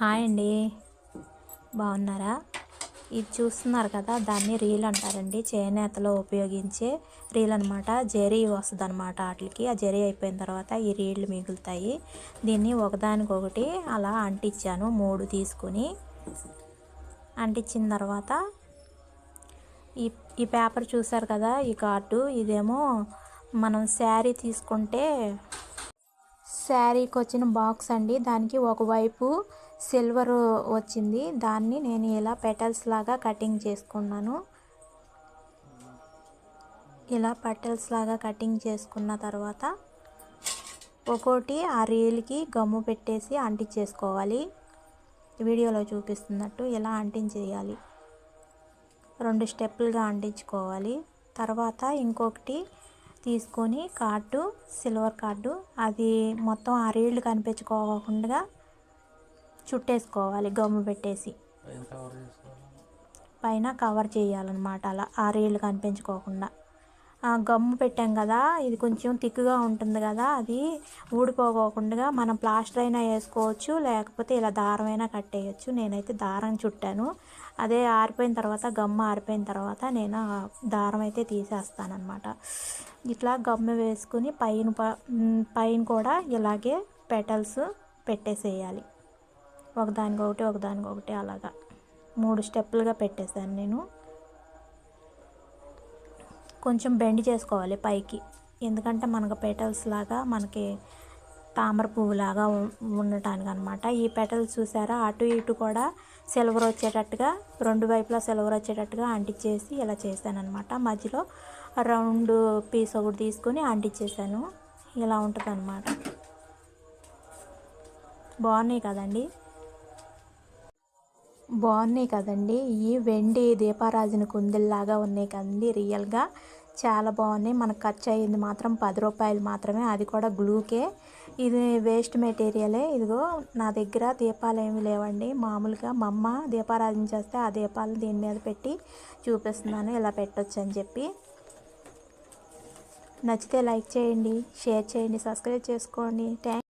Hi అండి. బాగున్నారా? ఇది చూస్తున్నారు కదా దాన్ని రీల్ అంటారండి. చేనేతలో ఉపయోగించే రీల్ అనమాట జరీ వస్తుంది అనమాట వాటికి ఆ జరీ అయిపోయిన తర్వాత ఈ రీళ్ళు మిగులుతాయి. దీన్ని ఒకదానికొకటి అలా అంటించాను. మూడు తీసుకుని అంటించిన తర్వాత ఈ ఈ పేపర్ చూసారు కదా ఈ కార్డు. ఇదేమో మనం శారీ తీసుకుంటే శారీకి వచ్చిన బాక్స్ అండి. దానికి ఒకవైపు సిల్వర్ వచ్చింది. దాన్ని నేను ఇలా పెటల్స్ లాగా కటింగ్ చేసుకున్నాను. ఇలా పెటల్స్ లాగా కటింగ్ చేసుకున్న తర్వాత ఒక్కోటి ఆ రీల్కి గమ్ము పెట్టేసి అంటించేసుకోవాలి. వీడియోలో చూపిస్తున్నట్టు ఇలా అంటించేయాలి. రెండు స్టెప్పులుగా అంటించుకోవాలి. తర్వాత ఇంకొకటి తీసుకొని కార్డు సిల్వర్ కార్డు అది మొత్తం ఆ రీళ్ళు కనిపించుకోకుండా చుట్టేసుకోవాలి గమ్ము పెట్టేసి. పైన కవర్ చేయాలన్నమాట అలా ఆ రేళ్ళు కనిపించుకోకుండా. ఆ గమ్ము పెట్టాం కదా ఇది కొంచెం థిక్గా ఉంటుంది కదా అది ఊడిపోకోకుండా మనం ప్లాస్టర్ అయినా వేసుకోవచ్చు లేకపోతే ఇలా దారం అయినా కట్టేయచ్చు. నేనైతే దారం చుట్టాను. అదే ఆరిపోయిన తర్వాత గమ్మ ఆరిపోయిన తర్వాత నేను దారం అయితే తీసేస్తానమాట ఇట్లా గమ్మ వేసుకుని పైన పైన కూడా ఇలాగే పెటల్స్ పెట్టేసేయాలి. ఒకదానికొకటి ఒకదానికొకటి అలాగా. మూడు స్టెప్పులుగా పెట్టేశాను నేను. కొంచెం బెండ్ చేసుకోవాలి పైకి. ఎందుకంటే మనకు పెటల్స్ లాగా మనకి తామర పువ్వులాగా ఉండటానికి అనమాట ఈ పెటల్స్ చూసారా? అటు ఇటు కూడా సిల్వర్ వచ్చేటట్టుగా రెండు వైపులా సిల్వర్ వచ్చేటట్టుగా అంటించేసి ఇలా చేశాను అనమాట మధ్యలో రౌండ్ పీస్ ఒకటి తీసుకొని అంటించేసాను ఇలా ఉంటుంది అనమాట బాగున్నాయి కదండి? బాగున్నాయి కదండి. ఈ వెండి దీపారాజుని కుందిల్లాగా ఉన్నాయి కదండి. రియల్గా చాలా బాగున్నాయి. మనకు ఖర్చు అయ్యింది మాత్రం పది రూపాయలు మాత్రమే. అది కూడా గ్లూకే. ఇది వేస్ట్ మెటీరియలే. ఇదిగో నా దగ్గర దీపాలు ఏమి లేవండి. మామూలుగా మా అమ్మ దీపారాధన చేస్తే ఆ దీపాలు దీని మీద పెట్టి చూపిస్తున్నాను. ఇలా పెట్టొచ్చు అని చెప్పి. నచ్చితే లైక్ చేయండి షేర్ చేయండి సబ్స్క్రైబ్ చేసుకోండి. థ్యాంక్